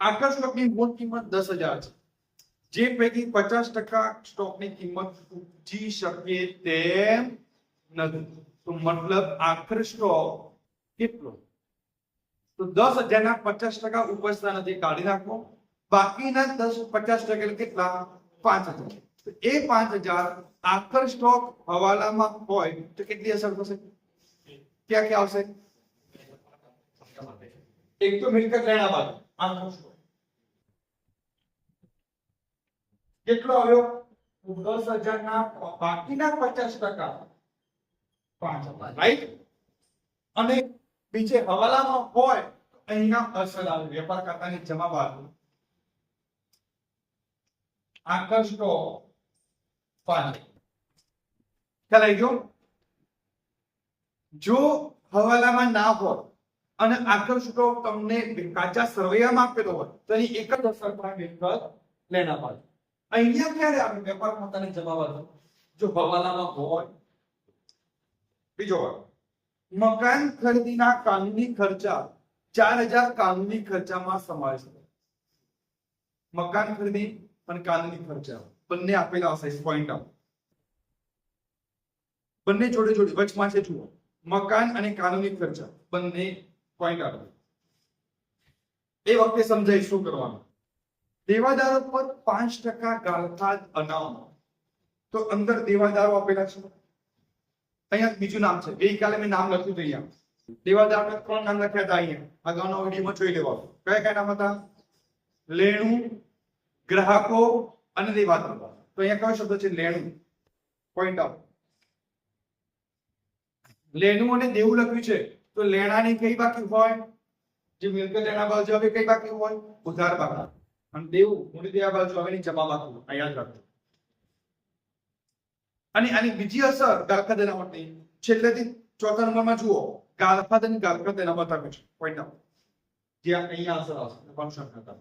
આખા સ્ટોકની મૂળ કિંમત દસ હજાર છે જે પૈકી પચાસ ટકા સ્ટોકની કિંમત ઉપજી શકે તેમ નથી તો મતલબ આખર સ્ટોક કેટલો તો દસ હજારના પચાસ ટકા ઉપજતા નથી કાઢી નાખો બાકીના દસ પચાસ ટકા એટલે કેટલા પાંચ હજાર તો એ પાંચ હજાર આખર સ્ટોક હવાલામાં હોય તો કેટલી અસર થશે ક્યાં ક્યાં આવશે એક તો મિલકત લેણા બાદ આખો સ્ટોક કેટલો આવ્યો? દસ હજારના બાકીના પચાસ ટકા. પાંચ હજાર. રાઈટ અને બીજે હવાલામાં હોય તો અહીંયા અસર આવે. વેપાર ખાતાની જમા બાજુ આખર સ્ટોક ખ્યાલ આવી ગયો? જો હવાલામાં ના હોય અને આકર્ષકો તમને કાચા સરવૈયામાં આપેલો હોય, તો એની એક જ અસર પણ લેના બાજુ અહીંયા ક્યારે આવે? વેપાર ખાતાની જમા બાજુ જો હવાલામાં હોય, બીજો મકાન ખરીદીના કાનૂની ખર્ચા ચાર હજાર કાનૂની ખર્ચામાં સમાવેશ થાય. મકાન ખરીદી અને કાનૂની ખર્ચા. બંને આપેલા હશે પોઈન્ટ આઉટ બંને જોડે જોડે, વચમાં છે, જુઓ. મકાન અને કાનૂની ખર્ચા. બંને પોઈન્ટ આઉટ એ વખતે સમજાય શું કરવાનું? દેવાદારો પર પાંચ ટકા ગાળતા અનામ. તો અંદર દેવાદારો આપેલા છે. અહીંયા બીજું નામ છે. ગઈકાલે મેં નામ લખ્યું હતું અહીંયા. દેવાદાર ત્રણ નામ લખ્યા હતા અહીંયા. અગાઉના વિડીયોમાં જોઈ લેવા. કયા કયા નામ હતા? લેણું, ગ્રાહકો અને દેવાદાર. તો અહીંયા કયો શબ્દ છે? લેણું. પોઈન્ટ આઉટ લેણું અને દેવું લખ્યું છે. તો લેણાની કઈ બાકી હોય? જે મિલકત લેણા બાજુ હવે કઈ બાકી હોય? ઉધાર બાકી. અને દેવું મૂડી દેવા બાજુ આવે ની જમા બાકી આ યાદ રાખજો. અને આની બીજી અસર ગાલખા માટે છેલ્લેથી ચોથા નંબરમાં જુઓ ગાલખા અને ગાલખા અનામત આવે છે. પોઈન્ટ આઉટ જે અહીંયા અસર આવશે. ફંક્શન ખાતા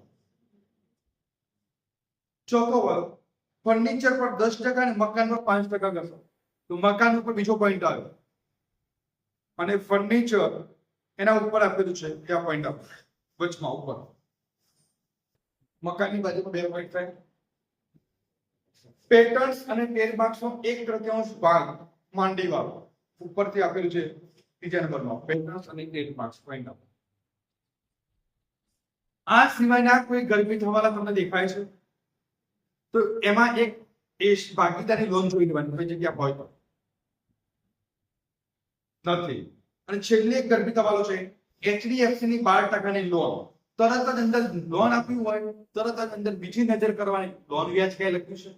ચોથો વર્ગ ફર્નિચર પર દસ ટકા અને મકાન પર પાંચ ટકા કરશો તો મકાન ઉપર બીજો પોઈન્ટ આવ્યો. અને ફર્નિચર એના ઉપર આપેલું છે. ત્યાં પોઈન્ટ આવ્યો વચમાં ઉપર. મકાનની બાજુમાં બે પોઈન્ટ થાય પેટર્ન્સ અને ટેરમાર્ક્સનો એક તૃતીયાંશ ભાગ માંડી વાળો ઉપરથી આપેલું છે ત્રીજા નંબરમાં. પેટર્ન્સ અને ટેરમાર્ક્સ પોઈન્ટ આપ આ સિવાયના કોઈ ગરમી થવાના તમને દેખાય છે? તો એમાં એક એ ભાગીદારી લોન જોઈ લેવાની કોઈ જગ્યા હોય તો. નથી. અને છેલ્લી એક ગરમી થવાનો છે એચડીએફસી ની બાર ટકાની લોન. તરત જ અંદર લોન આપ્યું હોય તરત જ અંદર બીજી નજર કરવાની. લોન વ્યાજ ક્યાંય લખ્યું છે?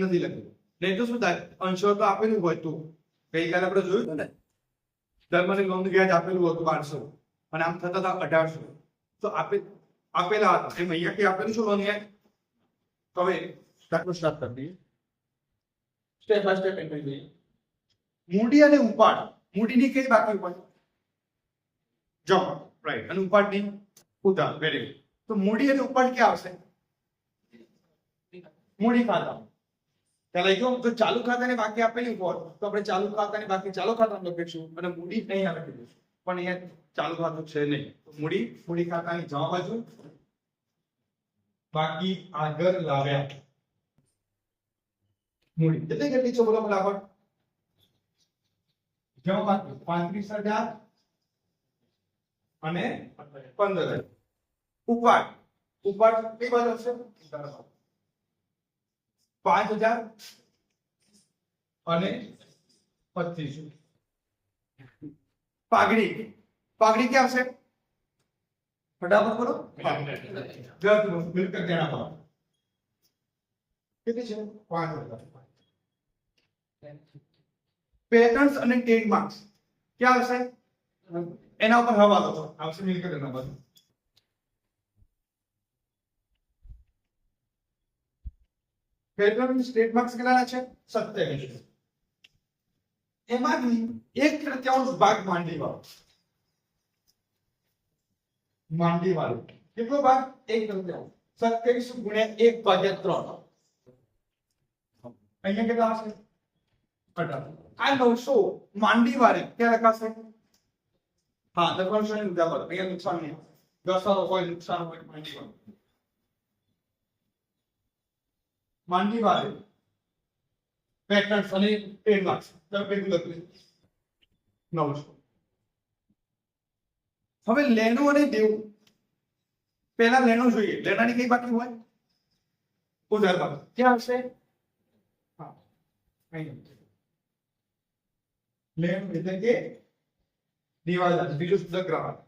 નથી લખ્યું. નહીં તો શું થાય? અંશો તો આપેલું હોય તો. ગઈકાલે આપણે જોયું હતું ને ધર્મની લોન વ્યાજ આપેલું હતું બારસો. અને આમ થતા હતા અઢારસો. તો આપે આપેલા હતા. એમ અહીંયા કે આપેલું છે લોન વ્યાજ? તો હવે દાખલો સ્ટાર્ટ કરી દઈએ. સ્ટેપ બાય સ્ટેપ એન્ટ્રી જોઈએ. મૂડી અને ઉપાડ. મૂડીની કઈ બાકી હોય? જમા રાઈટ અને ઉપાડની ઉધાર વેરી ગુડ તો મૂડી અને ઉપાડ ક્યાં આવશે મૂડી ખાતા ચાલો જો તો ચાલુ ખાતાની બાકી આપેલી હોત તો આપણે ચાલુ ખાતાની બાકી ચાલુ ખાતા લખીશું અને મૂડી નહીં લખી દઈશું પણ અહીંયા ચાલુ ખાતું છે નહીં તો મૂડી મૂડી ખાતાની જમા બાજુ બાકી આગળ લાવ્યા મૂડી કેટલી કેટલી છે બોલો બરાબર જમા બાજુ પાંત્રીસ હજાર અને પંદર ઉપાડ. ઉપાડ કઈ બાજુ હશે? પાંચ અને પચીસ. પાઘડી. પાઘડી ક્યાં આવશે ફટાફટ બોલો. ગત મિલકત દેણા પર કેટલી છે? પાંચ હજાર. પેટર્ન્સ અને ટ્રેડમાર્ક્સ ક્યાં આવશે એના ઉપર હવાલો કરો આવશે મિલકત એના પર પેટ્રોલ સ્ટેટ માર્ક્સ કેટલા છે? સત્યાવીસ. એમાંથી એક તૃતીયાંશ ભાગ માંડી વાળો માંડી વાળો કેટલો ભાગ? એક તૃતીયાંશ. સત્યાવીસ ગુણ્યા એક ભાગ્યા ત્રણ. અહીંયા કેટલા આવશે? અઢાર. આ નવસો માંડી વાળે ક્યાં લખાશે? હા લખવાનું છે મુદ્દા પર અહીંયા નુકસાન નહીં ઘસારો હોય નુકસાન હોય માંડી વાળે માંડી વાળે પેટર્ન્સ અને ટ્રેડમાર્ક્સ તમે ભેગું લખ્યું નવસો હવે લેણું અને દેવું પહેલા લેણું જોઈએ લેણાની કઈ બાકી હોય ઉધાર બાકી ક્યાં આવશે હા અહીં લેણું એટલે કે દિવાળા બીજું શુદ્ધ ગ્રાહક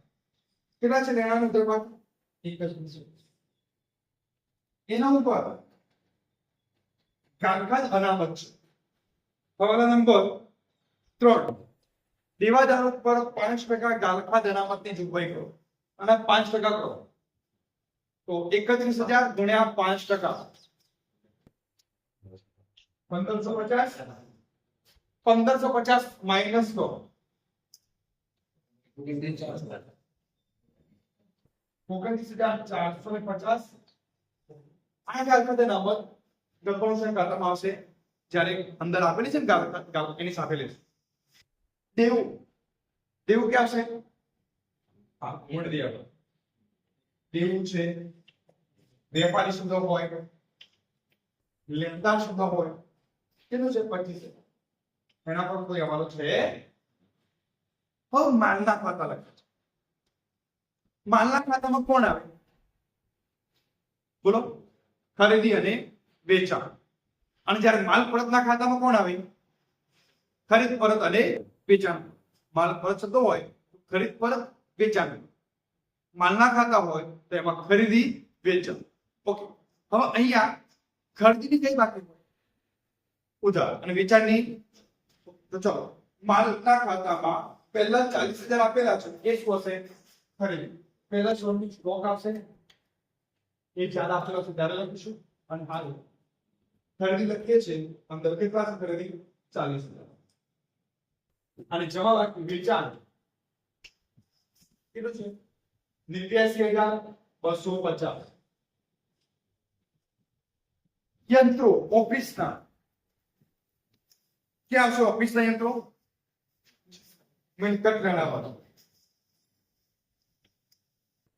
કેટલા છે ઉધાર બાકી એક જ એના ઉપર કામકાજ અનામત છે હવાલા નંબર ત્રણ દેવાદાર પર પાંચ ટકા ગાલખાદ અનામતની જોગવાઈ કરો અને પાંચ ટકા કરો. તો એકત્રીસ હજાર ગુણ્યા પાંચ ટકા. પંદરસો પચાસ? પંદરસો પચાસ માઇનસ કરો ક્યાં છે? હા મૂળ દેવું છે. વેપારી શબ્દ હોય, લેણદાર શબ્દ હોય. કેટલું છે? પચીસ. એના પર કોઈ હવાલો છે? હવે માલના ખાતા લખે છે. માલના ખાતામાં કોણ આવે? બોલો. ખરીદી અને વેચાણ. અને જ્યારે માલ પરતના ખાતામાં કોણ આવે? ખરીદ પરત અને વેચાણ. માલ પરત થતો હોય ખરીદ પરત વેચાણ. માલના ખાતા હોય તો એમાં ખરીદી વેચાણ. ઓકે. હવે અહીંયા ખરીદીની કઈ બાકી હોય? ઉધાર અને વેચાણની. તો ચલો. માલના ખાતામાં પહેલા ચાલીસ હજાર આપેલા છે. એ શું હશે? ખરીદી પહેલા શોની સ્ટોક આવશે એ જ્યારે આપેલા છે ત્યારે લખીશું. અને હાલ ખરીદી લખીએ છીએ. અંદર કેટલા છે ખરીદી ચાલીસ હજાર. અને જવાબ આપ્યું વેચાણ કેટલું છે. નેવ્યાસી હજાર બસો પચાસ. યંત્રો ઓફિસના. ક્યાં આવશે ઓફિસના યંત્રો? મિલકત ગણાવવાનું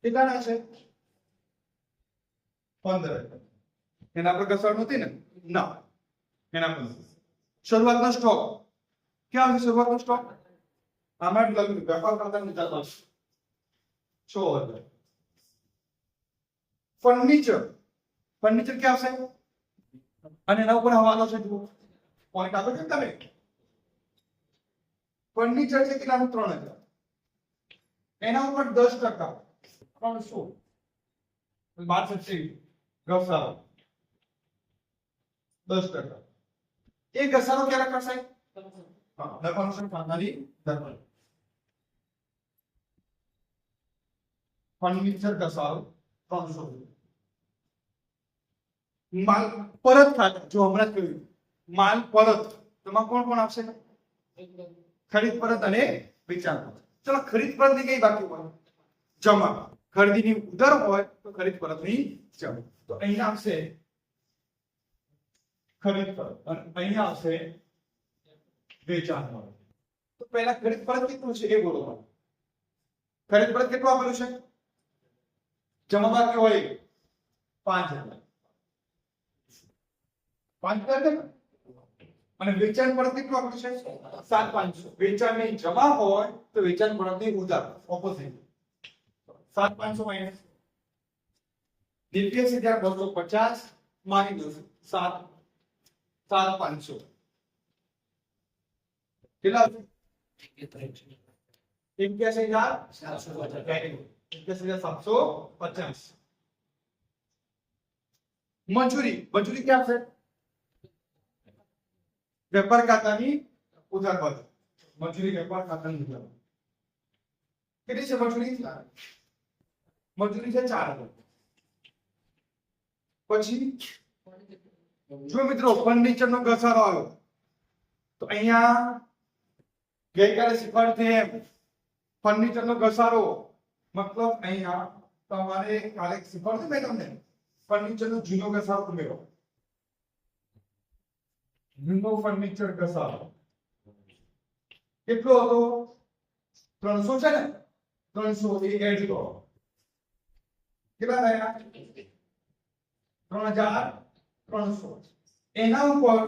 કેટલાના છે. પંદર. એના પર કસર નહોતી ને? ના. એના પર શરૂઆતનો સ્ટોક. ક્યાં આવશે શરૂઆતનો સ્ટોક? આમાં જ લખ્યું. વેપાર કરતા નિકાલ છ હજાર. ફર્નિચર. ફર્નિચર ક્યાં આવશે? અને એના ઉપર હવાનો છે જુઓ. પોઈન્ટ આપે છે તમે? ફર્નિચર છે કેટલાનું ત્રણ હજાર એના ઉપર દસ ટકા ત્રણસો બાર સત્યાવીસ ઘસારો દસ ટકા એ ઘસારો ક્યારે કરશે લખવાનું છે ખાનારી ધર્મ ફર્નિચર ઘસારો ત્રણસો માલ પરત ખાતા જો હમણાં જ કહ્યું માલ પરત તેમાં કોણ કોણ આવશે ખરીદ પરત અને વેચાણ પરત. ચલો, ખરીદ પરતની કઈ બાકી હોય? જમા. ખરીદીની ઉધાર હોય તો ખરીદ પરતની જમા. તો અહીંયા આવશે ખરીદ પરત અને અહીંયા આવશે વેચાણ પરત. તો પહેલા ખરીદ પરત કેટલું છે એ બોલો ખરીદ પરત કેટલું આપેલું છે? જમા બાકી હોય પાંચ હજાર. પાંચ હજાર? અને વેચાણ પરત કેટલું આપેલું છે સાત પાંચસો વેચાણની જમા હોય તો વેચાણ પરતની ઉધાર ઓપોઝિટ સાત પાંચસો માઇનસ દિવ્યાસી હજાર બસો પચાસ માઇનસ સાત સાત પાંચસો કેટલા એક્યાસી હજાર એક્યાસી હજાર સાતસો પચાસ મજૂરી મજૂરી ક્યાં છે વેપાર ખાતાની ઉધાર બાદ મજૂરી વેપાર ખાતાની ઉધાર કેટલી છે મજૂરી મજૂરી છે ચાર હજાર પછી જો મિત્રો ફર્નિચર નો ઘસારો આવ્યો તો અહીંયા ગઈકાલે શીખવાડતી એમ ફર્નિચર નો ઘસારો મતલબ અહીંયા તમારે કાલે શીખવાડતું મેં તમને ફર્નિચર નો જૂનો ઘસારો ઉમેરો જૂનો ફર્નિચર ઘસારો કેટલો હતો ત્રણસો છે ને ત્રણસો એ એડ કરો કેટલા થયા ત્રણ હજાર ત્રણસો એના ઉપર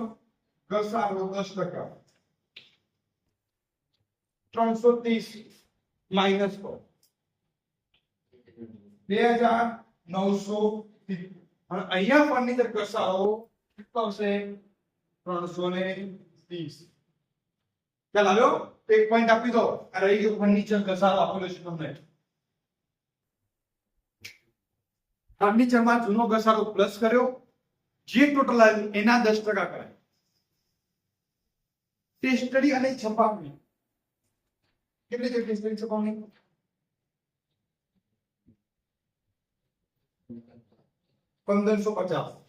ઘસારો દસ ટકા ત્રણસો ત્રીસ માઇનસ કરો બે હજાર નવસો અને અહીંયા ફર્નિચર ઘસારો કેટલો આવશે ત્રણસો આવ્યો? એક પોઈન્ટ આપી દો. આ રહી ગયો ફર્નિચર ઘસારો આપેલો છે તમને? ફર્નિચરમાં જૂનો ઘસારો પ્લસ કર્યો. જે ટોટલ આવ્યું, એના દસ ટકા કરાય. ટેસ્ટરી અને છપાવણી. કેટલી છે ટેસ્ટરી છપાવણી? પંદરસો પચાસ.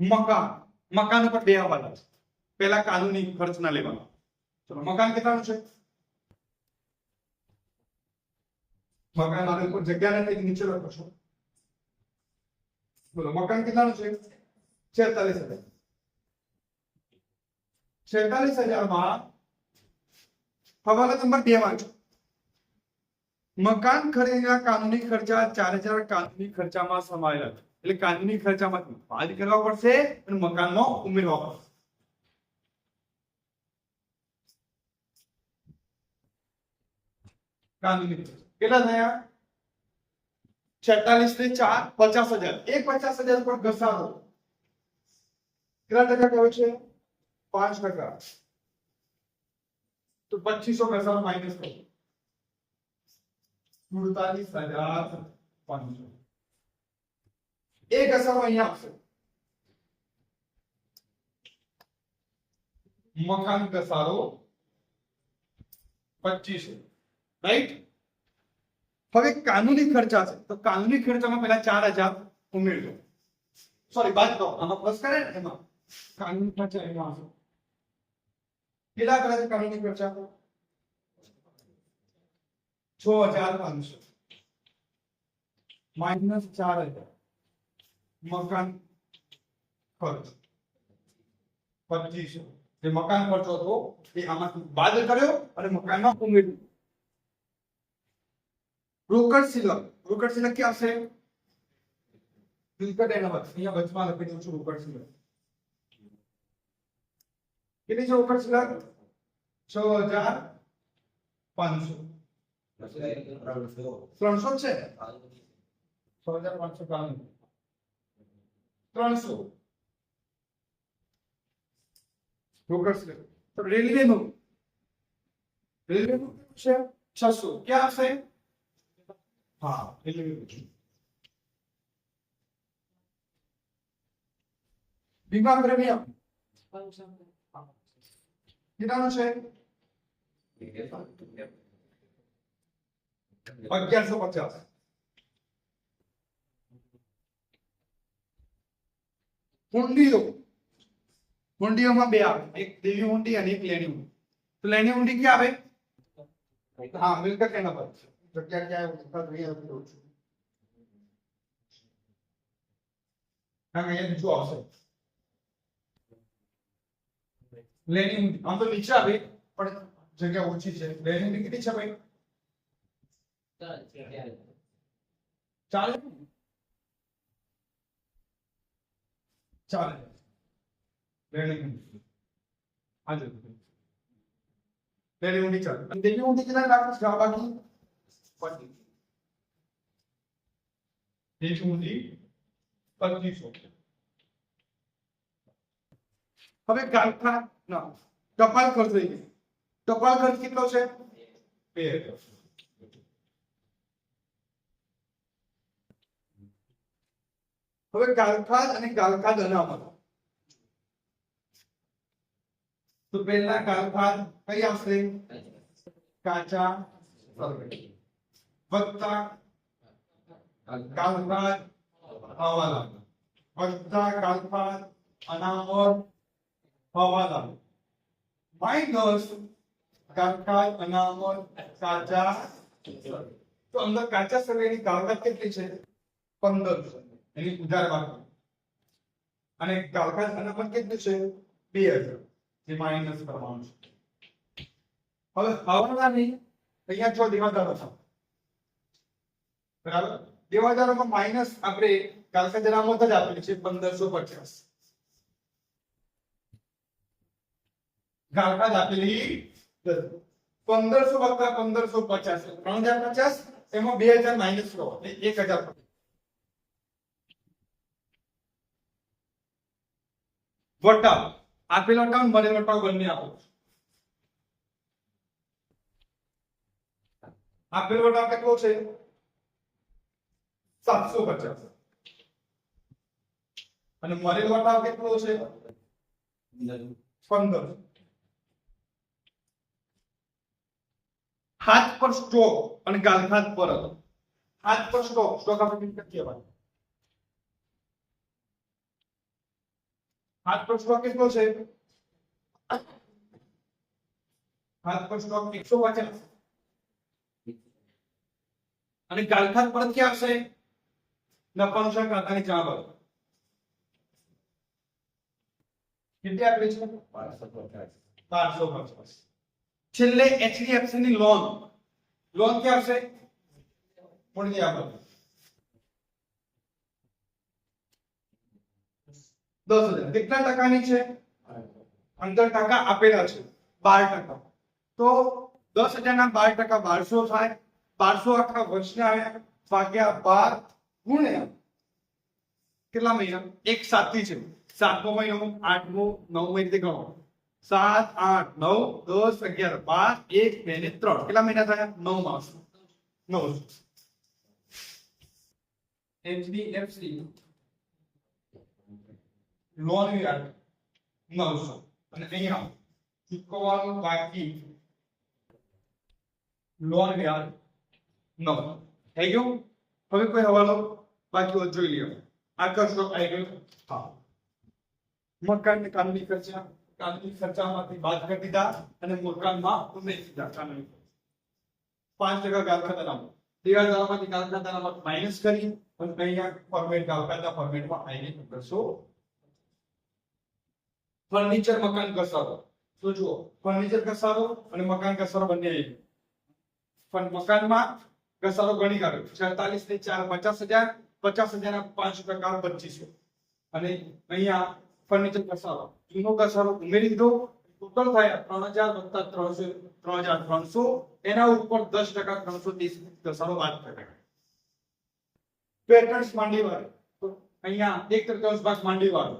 મકાન મકાન ઉપર બે હવાલા છે પેલા કાનૂની ખર્ચ ના લેવાનો ચલો મકાન કેટલાનું છે મકાન મારે ઉપર જગ્યા નથી નીચે લખો છો બોલો મકાન કેટલાનું છે છેતાલીસ હજાર છેતાલીસ હજારમાં હવાલા નંબર બે વાંચો મકાન ખરીદીના કાનૂની ખર્ચા ચાર હજાર કાનૂની ખર્ચામાં સમાયેલા છે એટલે કાનૂની ખર્ચામાંથી બાદ કરવા પડશે અને મકાનમાં ઉમેરવા પડશે કાનૂની ખર્ચા. કેટલા થયા છેતાલીસ ને ચાર પચાસ હજાર એક પચાસ હજાર પર ઘસારો કેટલા ટકા કહ્યો છે પાંચ ટકા તો પચીસો ઘસારો માઇનસ કરો સુડતાલીસ હજાર પાંચસો એક ઘસારો અહીંયા આવશે મકાન ઘસારો પચીસો રાઈટ હવે કાનૂની ખર્ચા છે તો કાનૂની ખર્ચામાં પહેલા ચાર હજાર ઉમેરજો સોરી બાદ દો આમાં પ્લસ કરે ને એમાં કાનૂની ખર્ચા એમાં આવશે કેટલા કરે છે કાનૂની ખર્ચા છ હજાર પાંચસો માઇનસ ચાર હજાર મકાન ખર્ચ પચીસો જે મકાન ખર્ચો હતો એ આમાંથી બાદ કર્યો અને મકાનમાં ઉમેર્યું રોકડ સિલક રોકડ સિલક ક્યાં આવશે મિલકત એના વચ્ચે અહીંયા વચમાં લખી દઉં છું રોકડ સિલક કેટલી છે રોકડ સિલક છ હજાર પાંચસો ત્રણસો છે છ હજાર પાંચસો કાનું ત્રણસો રોકડ સિલક તો રેલવે નું રેલવે નું છે છસો ક્યાં આવશે હા રેલવે બીમા પ્રીમિયમ કેટલાનું છે અગિયારસો પચાસ હુંડીઓ હુંડીઓમાં બે આવે એક દેવી હુંડી અને એક લેણી હુંડી તો લેણી હુંડી ક્યાં આવે હા મિલકત એના પર છે જગ્યા ક્યાં આવે મિલકત અહીંયા લખી દઉં છું હા અહીંયા બીજું આવશે લેણી હુંડી આમ તો નીચે આવે પણ જગ્યા ઓછી છે લેણી હુંડી કેટલી છે ભાઈ ચાલે હવે ગાલખા ના ટપાલ ખર્ચ થઈ ગઈ ટપાલ ખર્ચ કેટલો છે બે હજાર હવે કાલખાદ અને કાલખાદ અનામત. તો પહેલા કાલખાદ કઈ આવશે? કાચા વત્તા કાલખાદ હવાલા વત્તા કાલખાદ અનામત હવાલા માઇનસ કાલખાદ અનામત, કાચા તો અંદર કાચા સર્વેની કાલખાદ કેટલી છે? પંદરસો એની ઉધાર બાકી અને કાલપાત અનામત કેટલું છે? બે હજાર. જે માઇનસ કરવાનું છે. હવે હવાલાની અહીંયા જો દેવાદારો હતા બરાબર? દેવાદારોમાં માઇનસ આપણે કાલકા જનામત જ આપેલી છે, પંદરસો પચાસ. કાલકા જ આપેલી પંદરસો વત્તા પંદરસો પચાસ. ત્રણ હજાર પચાસ, એમાં બે હજાર માઇનસ કરો એક હજાર વટા આપેલો વટાવ મને વટાવ બંને આપો. આપેલો વટાવ કેટલો છે? સાતસો પચાસ. અને મરેલ વટાવ કેટલો છે? પંદર. હાથ પર સ્ટોક અને ગાલખાત પર. હાથ પર સ્ટોક. સ્ટોક આપણે કહેવાય હાથ પર સ્ટોક કેટલો છે? હાથ પર સ્ટોક એકસો પચાસ. અને ગાલખાત પરત ક્યાં આવશે? નપાનુસાર કાકાની ચા પર કેટલી આપેલી છે? બારસો પચાસ. છેલ્લે એચડીએફસી ની લોન લોન ક્યાં આવશે? પણ પર દસ હજાર. કેટલા ટકાની છે? પંદર ટકા આપેલા છે. બાર ટકા. તો દસ હજાર ના બાર ટકા બારસો થાય. બારસો આખા વર્ષના આવ્યા. ભાગ્યા બાર ગુણ્યા કેટલા મહિના? એક સાતથી છે. સાતમો મહિનો, આઠમો, નવમો એ રીતે ગણો. સાત, આઠ, નવ, દસ, અગિયાર, બાર, એક, બે ને ત્રણ. કેટલા મહિના થયા? નવ માસ. નવ. એચડીએફસી. લોન વ્યાજ નવસો અને અહીંયા ચૂકવવાનું બાકી લોન વ્યાજ નવ થઈ ગયું. હવે કોઈ હવાલો બાકી જોઈ લ્યો. આકર્ષક આવી ગયું હા. મકાન કાનૂની ખર્ચા કાનૂની ખર્ચામાંથી બાદ કરી દીધા અને મકાનમાં ઉમેરી દીધા કાનૂની પાંચ ટકા ગાલખાતાનામાં નામો દેવાદારોમાંથી ગાલખાતા માઇનસ કરી અને અહીંયા ફોર્મેટ ગાલખાતા ફોર્મેટમાં આવીને કરશો. ફર્નિચર મકાન, ઘસારો. તો જુઓ ફર્નિચર ઘસારો અને મકાન, ઘસારો બંને. પણ મકાનમાં ઘસારો ગણી કાઢ્યો છેતાલીસ ને ચાર, પચાસ હજાર પચાસ હજાર પાંચ ટકા પચીસો. અને અહીંયા ફર્નિચર ઘસારો. જૂનો ઘસારો ઉમેરી દીધો. ટોટલ થાય ત્રણ હજાર વત્તા ત્રણસો, ત્રણ હજાર ત્રણસો. એના ઉપર દસ ટકા ત્રણસો ત્રીસ ઘસારો બાદ થાય. પેટર્ન્સ માંડીવાર અહીંયા એક તૃતીયાંશ ભાગ માંડી વાળો.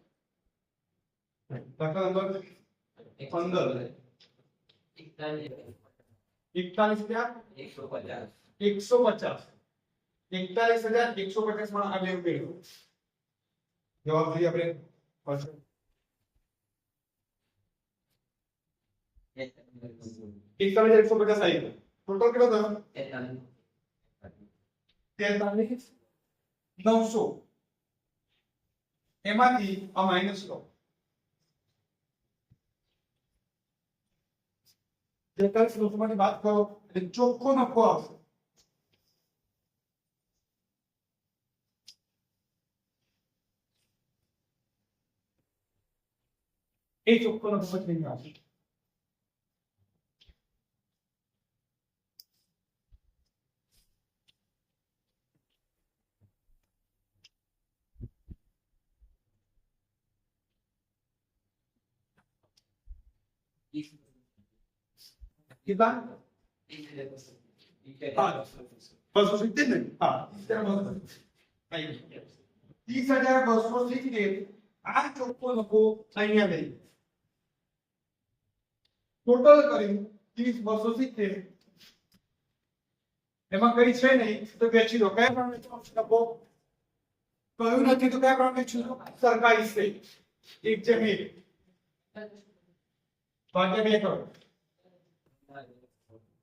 આ? દાખલા નંબર પંદર એકતાલીસ હજાર એકસો પચાસ એકસો પચાસ એકતાલીસ હજાર એકસો પચાસ માં આ બે ઉમેરો જવાબ જોઈએ આપણે first. એકતાલીસ એકસો પચાસ આવી ગયો ટોટલ કેટલો થયો તેતાલીસ નવસો એમાંથી આ માઇનસ લો તેતાલીસ નવસો માંથી બાદ કરો એટલે ચોખ્ખો નફો આવશે એ ચોખ્ખો નફો જ નહીં આવશે કેટલા હા બસો સિત્તેર ને હા સિત્તેર બસો. આવી ગયું. ત્રીસ હજાર બસો સિત્તેર આ ચોખ્ખો નફો અહીંયા લઈ ટોટલ કર્યું ત્રીસ બસો સિત્તેર એમાં કઈ છે નહીં તો વેચી દો કયા પ્રમાણે વેચવાનો છે નફો કયું નથી તો કયા પ્રમાણે વેચી દો સરકારી છે એક છે બે ભાગ્યા બે કરો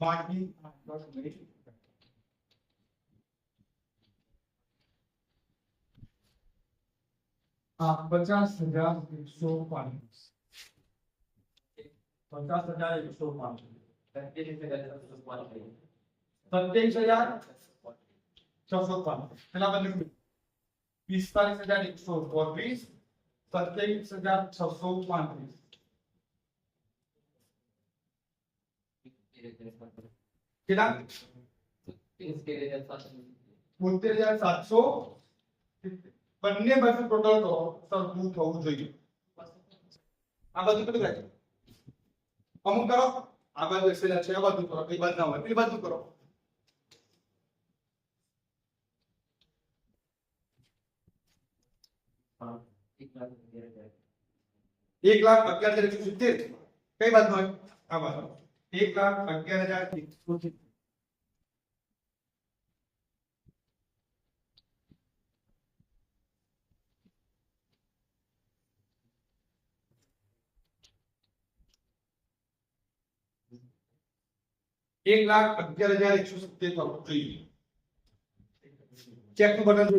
finding and पचास हज़ार एक सौ पचास हज़ार एक सौ सत्ताईस हज़ार पिस्तालीस हज़ार एक सौ चौबीस सत्ताईस हज़ार छह सौ पैंतीस કેટલા બોતેર હજાર સાતસો બંને બાજુ ટોટલ કરો સરખું થવું જોઈએ આ બાજુ કેટલું થાય અમુક કરો આ બાજુ એકસો છે આ બાજુ કરો કઈ બાજુ ના હોય પેલી બાજુ કરો એક લાખ અગિયાર હજાર એકસો સિત્તેર કઈ બાજુ હોય આ બાજુ एक लाख अग्यारह हज़ार एक लाख हज़ार एक सौ सत्तर चेक बदल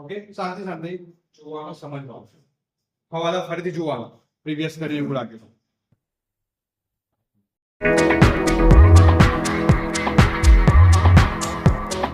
ઓકે શાંતિ શાંતિ જોવાનો સમજવાનો હવાલા ફરીથી જોવાનો પ્રીવિયસ કરીને એવું લાગે છે